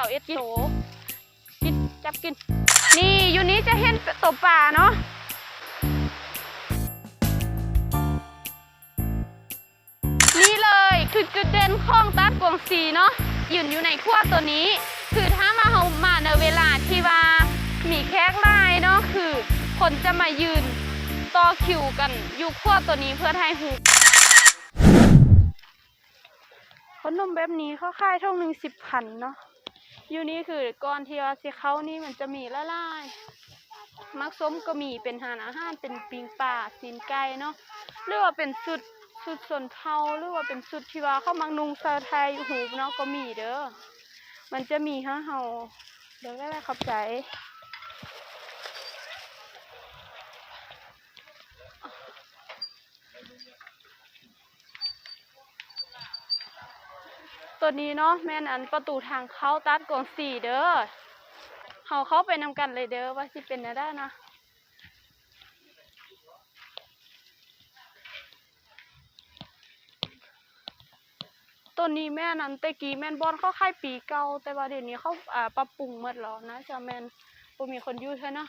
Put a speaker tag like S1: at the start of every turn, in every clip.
S1: าเอ็ดโตกินจับกิน นี่อยู่นี้จะเห็นตัวป่าเนาะนี่เลยคือจุดเด่นของตัดกวงสีเนาะยืนอยู่ในขั้วตัวนี้ คือถ้ามาเฮามาในเวลาที่ว่ามีแขกไล่เนาะคือคนจะมายืนต่อคิวกันอยู่ขั้วตัวนี้เพื่อถ่ายหูขนมแบบนี้เขาขายท่องหนึ่งสิบพันเนาะ อยู่นี่คือก่อนที่ว่าสิเขานี่มันจะมีละลายมักส้มก็มีเป็นหานอาหารเป็นปิงป่าสินไก่เนาะหรือว่าเป็นสุดสุดสนเทาหรือว่าเป็นสุดที่ว่าเข้ามังนุงซาไทยหูเนาะก็มีเด้อมันจะมีฮะเฮาเดี๋ยวได้เข้าใจ ตัวนี้เนาะแม่นอันประตูทางเข้าตัดกวงสี่เด้อเฮาเข้าไปนำกันเลยเด้อว่าสิเป็นอะไรนะตัวนี้แม่นั้นต่กี้แม่นบอนเขาขายปีเก่าแต่ว่าเดี๋ยวนี้เขาอ่าปรับปรุงหมดแล้วนะจะแม่นบ่มีคนอยู่เท่านะ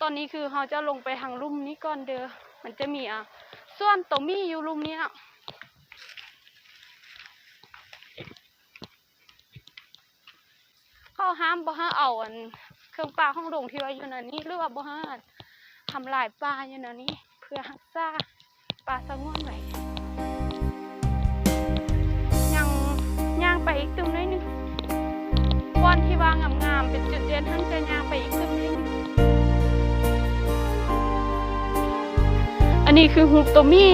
S1: ตอนนี้คือเขาจะลงไปทางลุ่มนี้ก่อนเด้อมันจะมีอะส่วนตัวมีอยู่ลุ่มนี้นะ เขาห้ามบ่ห้เอาอันเครื่องปลาห้องดงที่ว่าอยู่นั่นนี่หรือว่าบ่ห้ทำลายปลาอยู่นั่นนี่เพื่อรักษาปลาสงวนไว้ยังย่างไปอีกตึมนิดนึงบอนที่ว่างามๆเป็นจุดเด่นทั้งจะย่างไปอีกตึมนิดนึงอันนี้คือหูตัวมี่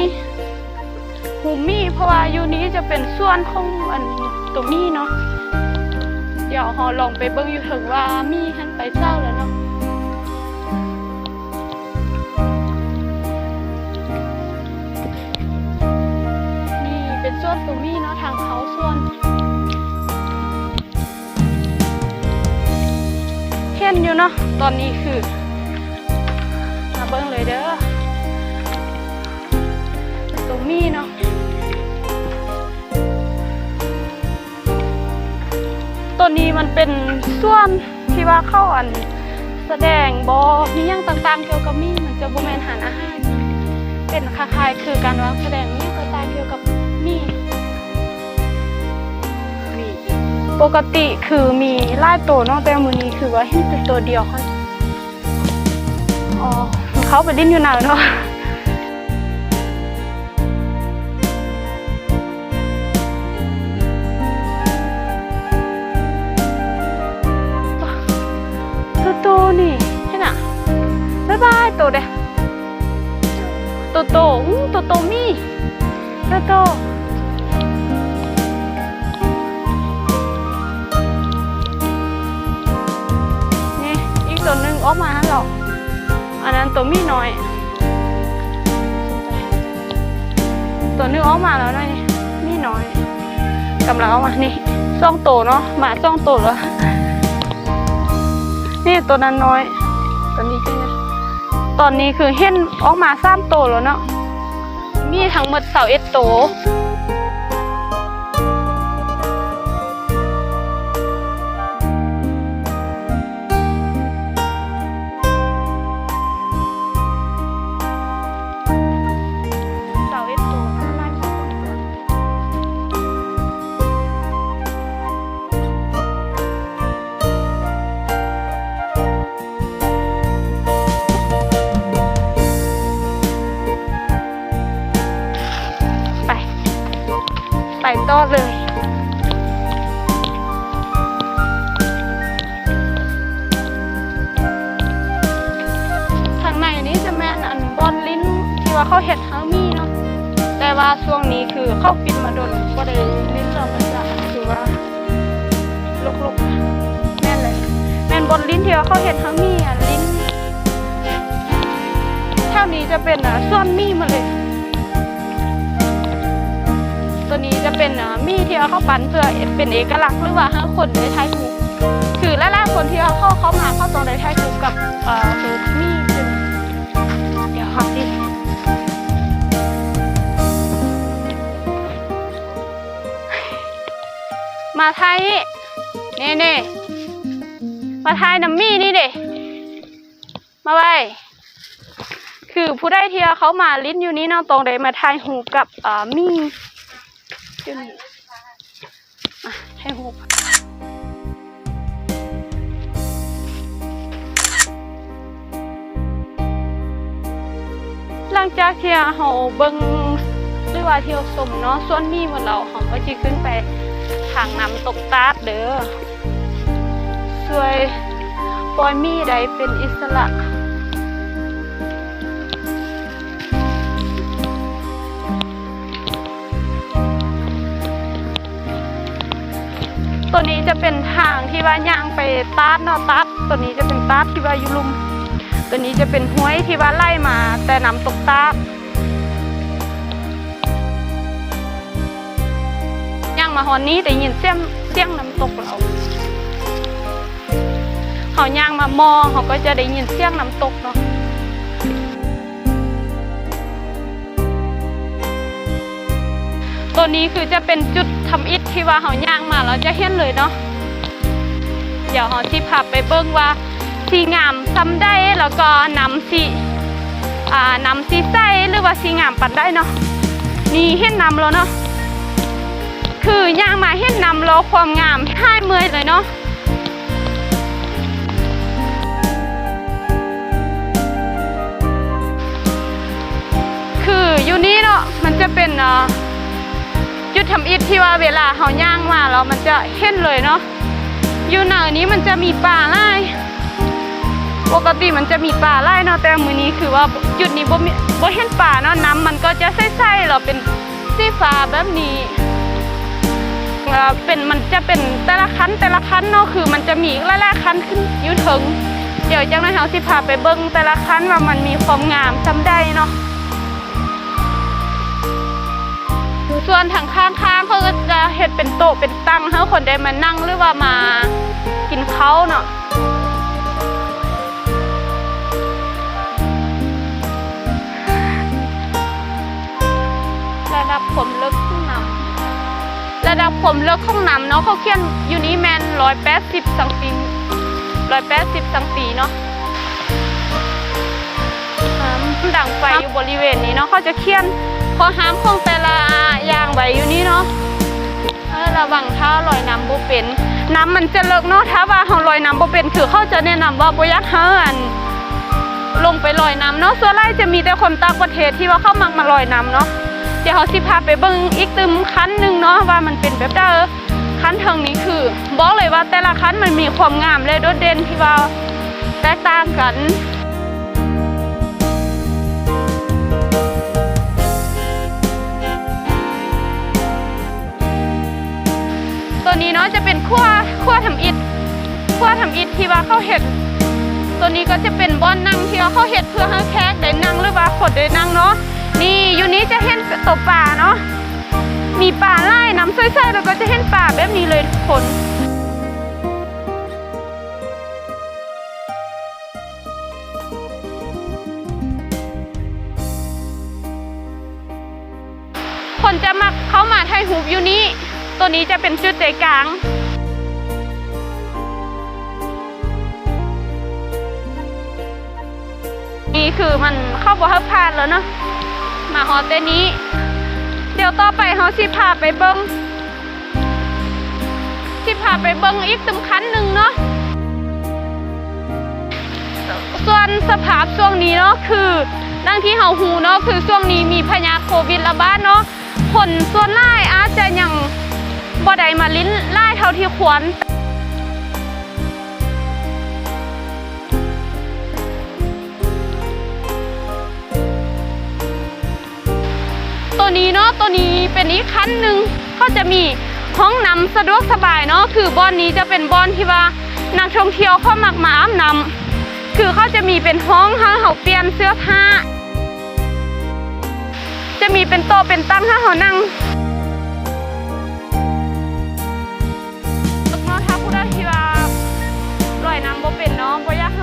S1: หูมี่เพราะว่าอยู่นี้จะเป็นส่วนของอันตัวมี่เนาะ ดี๋ยวเราลองไปเบิ่งอยู่ถึงว่ามีหันไปเศร้าแล้วเนาะนี่เป็นส่วนตัวมี่เนาะทางเขาส่วนเห็นอยู่เนาะตอนนี้คือมาเบิ่งเลยเด้อตัวมี่เนาะ ตัวนี้มันเป็นส่วนที่ว่าเข้าอันแสดงบอมีหยังต่างๆเกี่ยวกับมี่มันจะบ่แมนหารอาหารเป็นคล้ายๆคือการวางแสดงนี่ต่างๆเกี่ยวกับมีปกติคือมีไล่ตัวนอกแต่มือนี้คือว่าเห็นเป็นตัวเดียวค่ะอ๋อเขาไปดิ้นอยู่นานเนาะ นี่เห็นอะบ๊ายบายตัวเด้ตัวโตอู้ตัวโตมีตัวโตนี่อีกตัวหนึ่งออกมาหรอกอันนั้นตัวมีน้อย ตัวนึงออกมาแล้วนะนี่มีน้อยกำลังออกมานี่ซ่องโตเนาะหมาซ่องโตแล้ว นี่ตัวนั้นน้อยตัวนี้คือตอนนี้คือเห็นออกมาสามโตแล้วเนาะมีทั้งหมดเสาเอ็ดโต ว่าเขาเห็ดฮามีเนาะแต่ว่าช่วงนี้คือเข้าปิดมาโดนก็ได้ลิ้นเรามันจะคือว่าลกๆแม่นเลยแม่นบนลิ้นเที่ว่าเขาเห็ดฮามีอะลิ้นแถวนี้จะเป็นอะส่วนมีมาเลย ตัวนี้จะเป็นอะมี่ที่ว่าเขาปั่นเพื่อเป็นเอกลักษณ์หรือว่าให้คนได้ทยคือแรกๆคนที่ว่าเข้าเขามาเข้าตรงได้ทายถูกกับเอ่อ มาไทยนี่นี่มาทายน้ำมี่นี่เด้มาไว้คือผู้ได้เทียเขามาลิ้นอยู่นี่เนาะตรงใดมาทายหูกับอ่ามี่อยู่นี่มาทายหูหลังจากเที่เราเบิงหรือว่าเที่ยวชมเนาะส่วนมีหมดเราเราก็จะขึ้นไป ทางน้ำตกตาดเด้อสวยปล่อยมีได้เป็นอิสระตัวนี้จะเป็นทางที่ว่าย่างไปตาดเนาะตาดตัวนี้จะเป็นตาดที่ว่ายู่ลุม ตัวนี้จะเป็นห้วยที่ว่าไล่มาแต่น้ำตกตาด มาหอนนี้ได้ยินเสียงเสียงน้ำตกเราเขาย่างมามองเขาก็จะได้ยินเสียงน้ำตกเนาะตัวนี้คือจะเป็นจุดทำอิฐที่ว่าเขาย่างมาเราจะเห็นเลยเนาะเดี๋ยวเขาที่พาไปเบิ้งว่าสีงามซ้ำได้แล้วก็นำสีอ่านำสีใสหรือว่าสีงามปันได้เนาะนี่เห็นนำแล้วเนาะ คือย่างมาเห็นนำแล้วความงามให้เมื่อยเลยเนาะคืออยู่นี่เนาะมันจะเป็นเอ่อจุดทำอิฐที่ว่าเวลาเขาย่างมาแล้วมันจะเห็นเลยเนาะอยู่หน้านี้มันจะมีป่าไร่ปกติมันจะมีป่าไร่เนาะแต่มือนี้คือว่าจุดนี้บ่บ่เห็นป่าเนาะน้ำมันก็จะใสๆแล้วเป็นสีฟ้าแบบนี้ เป็นมันจะเป็นแต่ละคันแต่ละคันเนาะคือมันจะมีหลายๆคันขึ้นยู่ถึง เดี๋ยวจังนั้นเฮาสิพาไปเบิ่งแต่ละคันว่ามันมีความงามซำใดเนาะส่วนทางข้างๆเขาก็จะเฮ็ดเป็นโต๊ะเป็นตั้งให้คนได้มานั่งหรือว่ามากินข้าวเนาะระดับความลึก ระดับความลึกของน้ำเนาะเขาเขียนอยู่นี้แมนร้อยแปดสิบสังปีร้อยแปดสิบสังปีเนาะน้ำดังไฟอยู่บริเวณนี้เนาะเขาจะเขียนข้อห้ามของแต่ละอย่างไว้อยู่นี่เนาะระวังถ้าลอยน้ำบ่เป็น น้ำมันจะเลิกเนาะถ้าว่าเขาลอยน้ำบ่เป็นคือเขาจะแนะนำว่าบ่ยักเฮาอันลงไปลอยน้ำเนาะส่วนใหญ่จะมีแต่คนต่างประเทศที่ว่าเข้ามักมาลอยน้ำเนาะ เดี๋ยวเขาสิพาไปเบิ่งอีกตึมคันหนึ่งเนาะว่ามันเป็นแบบใดเออคันเทิงนี้คือ บอกเลยว่าแต่ละคันมันมีความงามและโดดเด่นที่ว่าแตกต่างกันตัวนี้เนาะจะเป็นขั้วขั้วทำอิฐขั้วทำอิฐที่ว่าเขาเห็ด ตัวนี้ก็จะเป็นบอนนั่งที่ว่าเขาเห็ดเพื่อให้แขกได้นั่งหรือว่าคนได้นั่งเนาะ นี่อยู่นี้จะเห็นตบป่าเนาะมีป่าไล่น้ำใสๆแล้วก็จะเห็นป่าแบบนี้เลยทุกคนคนจะมาเข้ามาไทยฮูบอยู่นี้ ตัวนี้จะเป็นจุดใจกลางนี่คือมันเข้าบ่ฮับพาดแล้วเนาะ มาฮอเตนี้ เดี๋ยวต่อไปเฮาสิพาไปเบิ้งสิพาไปเบิ้งอีกตึมคันหนึ่งเนาะส่วนสภาพช่วงนี้เนาะคือดังที่เฮาฮูเนาะคือช่วงนี้มีพยาโควิดระบาดเนาะคนส่วนหลาอาจจะยังบ่ได้มาลิ้นไล่เท่าที่ควร ตัวนี้เนาะตัวนี้เป็นอีกคันหนึ่งเขาจะมีห้องน้ำสะดวกสบายเนาะคือบ่อนนี้จะเป็นบ่อนที่ว่านักท่องเที่ยวเข้ามักมาอาบน้ำคือเขาจะมีเป็นห้องให้เขาเปลี่ยนเสื้อผ้า จะมีเป็นโต๊ะเป็นตั้งให้เขานั่งเนาะถ้าผู้ใดที่ว่าลอยน้ำบ่เป็นเนาะบ่อยาก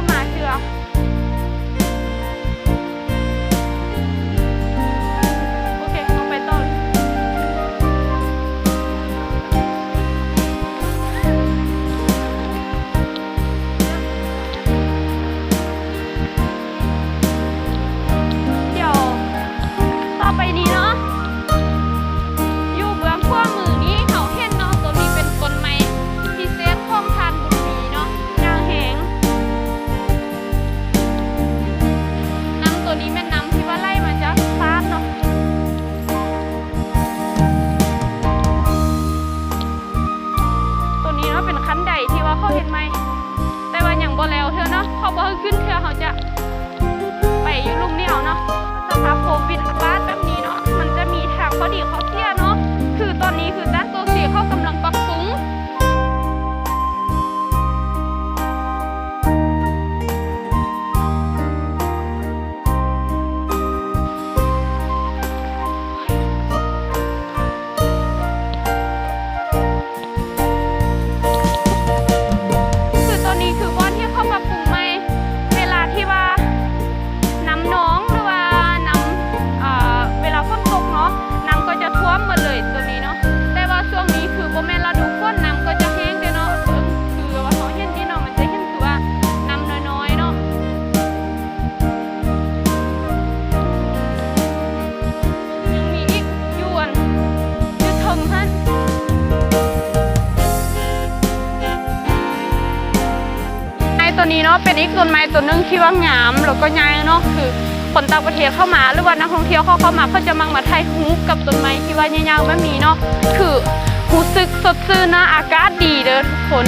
S1: ตัวนี้เนาะเป็นอีกต้นไม้ตัวนึงที่ว่างามแล้วก็ใหญ่เนาะคือคนต่างประเทศเข้ามาหรือว่านักท่องเที่ยวเขาเข้ามาเขาจะมักมาถ่ายรูปกับต้นไม้ที่ว่ายาวๆไม่มีเนาะคือรู้สึกสดชื่นนะอากาศดีเด้อทุกคน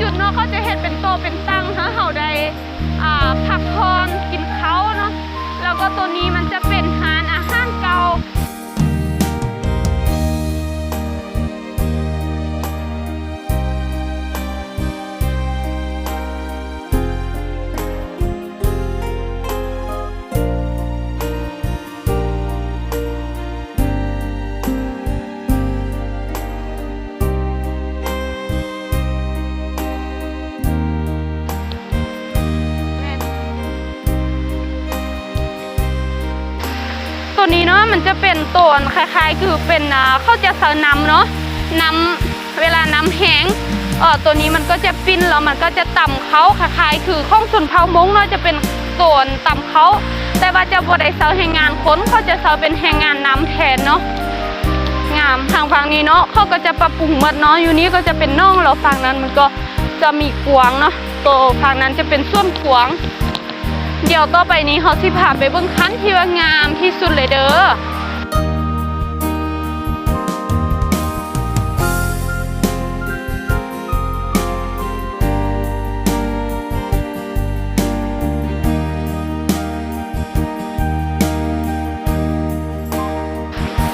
S1: จุดเนาะเขาจะเห็นเป็นโตเป็นตั้งถ้าเฮาใด้อ่าพักพรกินข้าวเนาะแล้วก็ตัวนี้มันจะเป็นหานอาหารเก่า ตัวนี้เนาะมันจะเป็นตัวคล้ายๆ คือเป็นเขาจะสน้ำเนาะน้ำเวลาน้ำแห้งเออตัวนี้มันก็จะปิ้นแล้วมันก็จะต่ำเขาคล้ายๆ คือข้องชนเผามงเนาะจะเป็นส่วนต่ำเขาแต่ว่าจะบ่ได้เซาแรงงานค้นเขาจะเซาเป็นแรงงานน้ำแทนเนาะงามทางฝั่งนี้เนาะเขาก็จะปรับปรุงหมดเนาะอยู่นี้ก็จะเป็นน่องแล้วฝั่งนั้นมันก็จะมีกวางเนาะตัวฝั่งนั้นจะเป็นส่วนกวาง เดี๋ยวต่อไปนี้เขาสิพาไปเบิ่งคันที่ว่างามที่สุดเลยเด้อ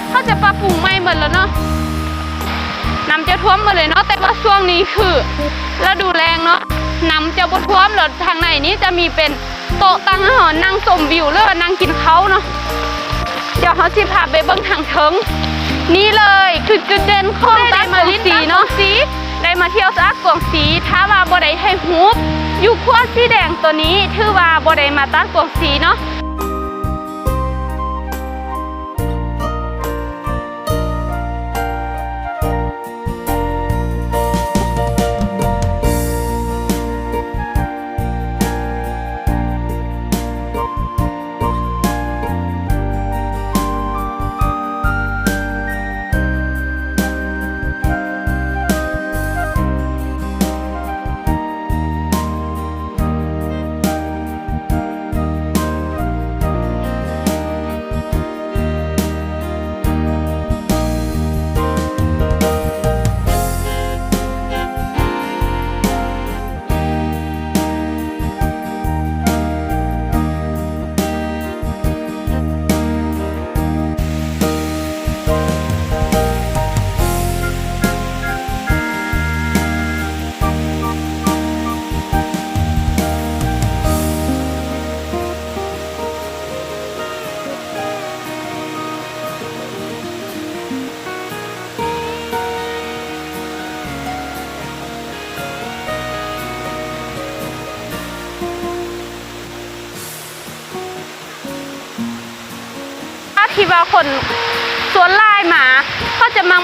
S1: เขาจะปรับปรุงใหม่หมดแล้วเนาะน้ำจะท่วมมดเลยเนาะแต่ว่าช่วงนี้คือฤดูแรงเนาะน้ำจะบ่ท่วมแล้วทางในนี้จะมีเป็น โต๊ะตั้งให้เรานั่งชมวิวหรือว่านั่งกินเขาวเนาะเดี๋ยวเขาสิพาไปเบิ้งทางเทิงนี่เลยคือจุดเด่นของไดมาลินสีเนาะสีได้มาเที่ยวซักกวงสีถ้าว่าบ่ได้ให้ฮูบอยู่ขั้วสีแดงตัวนี้ถือว่าบ่ได้มาตัดกวงสีเนาะ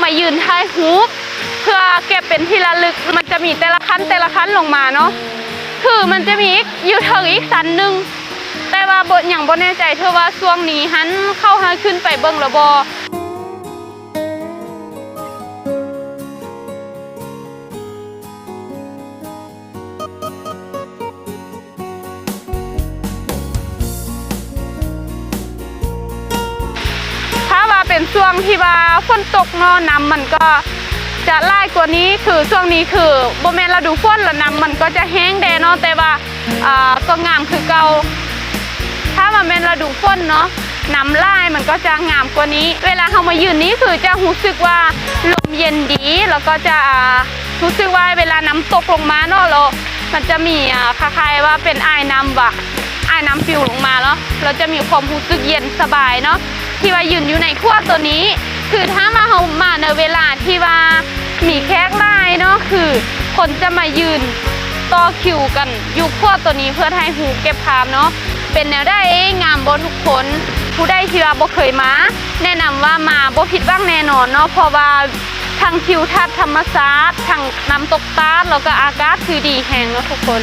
S1: มายืนท้ายฮูปเพื่อเก็บเป็นที่ระลึกมันจะมีแต่ละขั้นแต่ละขั้นลงมาเนาะคือมันจะมีอยู่เทิงอีกสันหนึ่งแต่ว่าบทอย่างบนแน่ใจเธอว่าช่วงนี้หันเข้าหาขึ้นไปเบิ้งระบอ ตกเนาะน้ำมันก็จะไล่กว่านี้คือช่วงนี้คือบ่แม่นฤดูฝนแล้วน้ำมันก็จะแห้งแดเนาะแต่ว่าอ่าก็งามคือเก่าถ้าว่าแม่นฤดูฝนเนาะน้ำไล่มันก็จะงามกว่านี้ เวลาเขามายืนนี้คือจะรู้สึกว่าลมเย็นดีแล้วก็จะรู้สึกว่าเวลาน้ำตกลงมาเนาะเรา มันจะมีคล้ายๆว่าเป็นไอ้น้ำว่ะไอ้น้ำฟิวลงมาเนาะเราจะมีความรู้สึกเย็นสบายเนาะที่ว่ายืนอยู่ในขั้วตัวนี้ คือถ้ามาเฮามาในเวลาที่ว่ามีแขกไล่เนาะคือ คนจะมายืนต่อคิวกันอยู่ขั้วตัวนี้เพื่อให้หูเก็บภาพเนาะเป็นแนวได้งามบนทุกคน ผู้ใดที่ว่าบ่เคยมา แนะนำว่ามาบ่ผิดหวังแน่นอนเนาะเพราะว่าทางทิวทัศน์ธรรมศาสตร์ทางน้ำตกตาดแล้วก็อากาศคือดีแหงเนาะทุกคน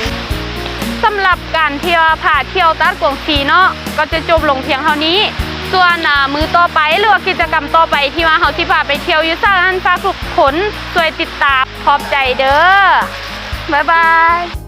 S1: สำหรับการเที่ยวพาเที่ยวตัดกวงสีเนาะก็จะจบลงเพียงเท่านี้ ส่วนมือต่อไปหรือว่ากิจกรรมต่อไปที่ว่าเฮาสิพาไปเที่ยวอยู่ซ่านฝากทุกคนช่วยติดตามขอบใจเด้อบ๊ายบาย